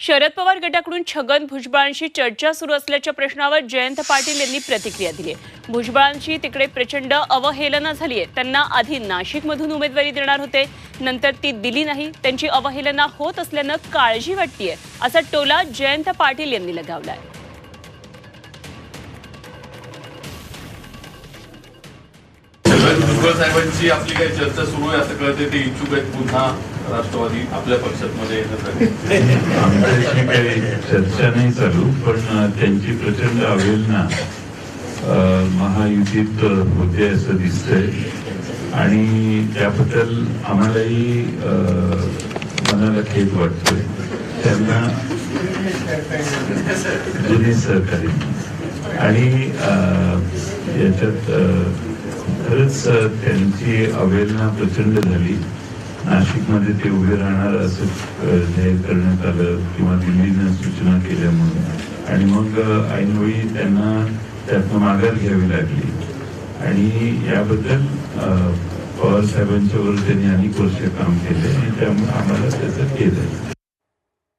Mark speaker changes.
Speaker 1: शरद पवार गटाकडून छगन भुजबळांशी चर्चा सुरू असल्याच्या प्रश्नावर जयंत पाटील यांनी प्रतिक्रिया दिली. आहे भुजबळांची तिकडे प्रचंड अवहेलना झाली आहे त्यांना आधी नाशिकमधून उमेदवारी देणार होते. नंतर ती दिली नाही. त्यांची अवहेलना होत असल्यानं काळजी वाटतीये असा टोला जयंत पाटील यांनी लगावला
Speaker 2: आहे भुजबळ साहेबांची आपली काही चर्चा सुरू आहे असं कळते ते इच्छुक आहेत पुन्हा राष्ट्रवादी आपल्या पक्षात मध्ये येण्यासाठी
Speaker 3: आमच्याशी काही चर्चा नाही चालू पण त्यांची प्रचंड अवहेलना महायुतीत होते असं दिसतंय. आणि त्याबद्दल आम्हालाही मनाला खेद वाटतोय. त्यांना जुने सहकारी. आणि याच्यात खरंच त्यांची अवहेलना प्रचंड झाली. नाशिकमध्ये ते उभे राहणार असं जाहीर करण्यात आलं किंवा दिल्लीनं सूचना केल्या म्हणून. आणि मग ऐनवेळी त्यांना त्यातनं माघार घ्यावी लागली. आणि याबद्दल पवार साहेबांच्या साहेबांच्यावर त्यांनी अनेक वर्ष काम केले आणि त्यामुळे आम्हाला त्याचं केलं.